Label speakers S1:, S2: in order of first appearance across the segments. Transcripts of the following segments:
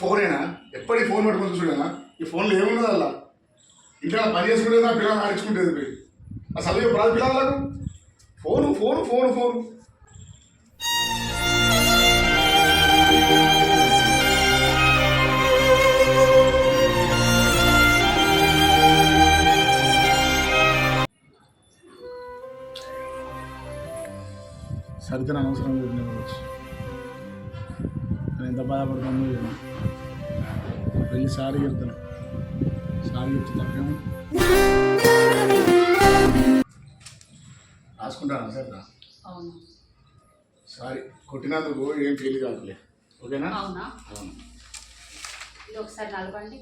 S1: ఫోనేనా ఎప్పటికి ఫోన్ పట్టుకొని చూడనా? ఈ ఫోన్లో ఏముండదు అలా. ఇంకా పని చేసుకుంటే నా పిల్లలు ఆడించుకుంటేది పోయి. అసలు చెప్పు రాదు పిల్లలకు. Phone phone phone phone. సరిగ్గా అనవసరం ఎంత బాధపడుతుందో ఏమో. వెళ్ళి సారీ చెప్తాను సారీ చెప్తే తప్పేమో రాసుకుంటాను సార్ రా.
S2: అవును.
S1: సారీ కొట్టినందుకు ఏం ఫీల్ కాదులే. ఓకేనా?
S2: అవునా?
S1: అవును.
S2: ఇది ఒకసారి నలపండి.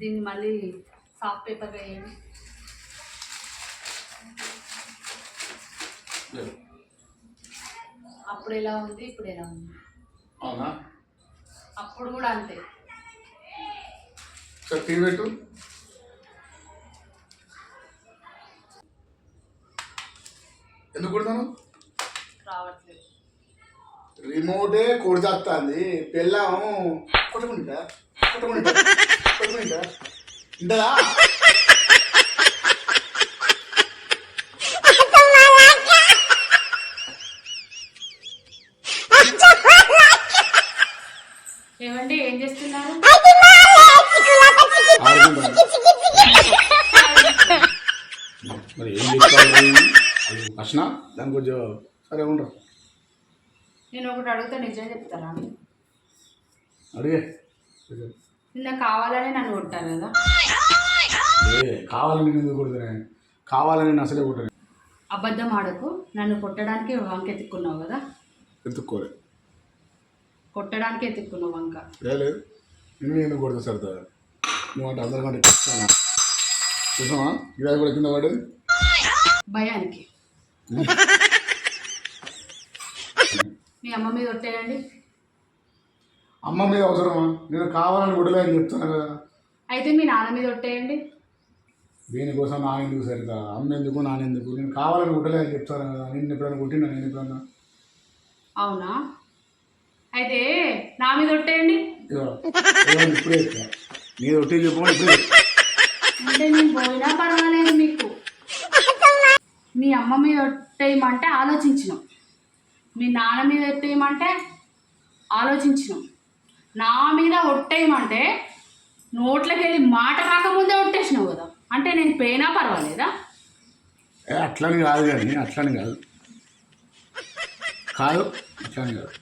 S2: దీన్ని మళ్ళీ సాఫ్ట్ పేపర్ వేయండి.
S1: లేదు.
S2: అప్పుడు ఎలా ఉంది ఇప్పుడు ఎలా ఉంది?
S1: అవునా?
S2: అప్పుడు కూడా అంతే.
S1: సార్ టీ పెట్టు. ఎందుకు కొడతాను?
S2: రావట్లేదు.
S1: రిమోటే కొడుతుంది పెళ్ళాం కొట్టుకుంటా కొట్టుకుంటా కొట్టుకుంటా ఇంటదా?
S2: ఏమండి ఏం చేస్తున్నారు?
S1: మరి ఏం చెప్తావు అర్చన దాని కొంచెం సరే ఉండరు
S2: నేను ఒకటి అడిగితే నిజం చెప్తారా?
S1: అడిగే.
S2: నిన్న కావాలనే నన్ను కొట్టారు కదా.
S1: కావాలని ఎందుకు కొడుతున్నాను కావాలని నేను అసలే కొట్టాను.
S2: అబద్ధం ఆడకు నన్ను కొట్టడానికి వంక ఎత్తుక్కున్నావు కదా.
S1: ఎత్తుక్కోలే
S2: కొట్టడానికి ఎత్తుక్కున్నావు వంక.
S1: లేదు. నేను ఎందుకు కొడతా సార్ నువ్వు అంటే అందరికంటే చెప్తాను? చూసావా? ఇవాళ కూడా కింద పడేది.
S2: భయానికి. మీ అమ్మ మీద కొట్టేయండి
S1: అమ్మ మీద అవసరమా? నేను కావాలని కొట్టలే అని చెప్తాను కదా.
S2: అయితే మీ నాన్న మీద కొట్టేయండి
S1: దీనికోసం నా ఎందుకు సరితా? అమ్మ ఎందుకు నానెందుకు నేను కావాలని కొట్టలే అని చెప్తాను కదా. నేను ఎప్పుడైనా కొట్టినా నేను ఎప్పుడన్నా?
S2: అవునా? అయితే నా మీద కొట్టేయండి
S1: ఇదిగో, ఏమన్నా ఇప్పుడే చెప్తా నీ ఒట్టి చెప్పమని ఇప్పుడే చెప్తా.
S2: అంటే నేను పోయినా పర్వాలేదు మీకు. మీ అమ్మ మీద ఒట్టేయమంటే ఆలోచించినాం. మీ నాన్న మీద ఒట్టేయమంటే ఆలోచించినాం. నా మీద ఒట్టేయమంటే నోట్లోకి వెళ్ళి మాట రాకముందే ఒట్టేసినావు కదా. అంటే నేను పోయినా పర్వాలేదా?
S1: అట్లని కాదు కానీ అట్లని కాదు. కాదు అట్లని కాదు.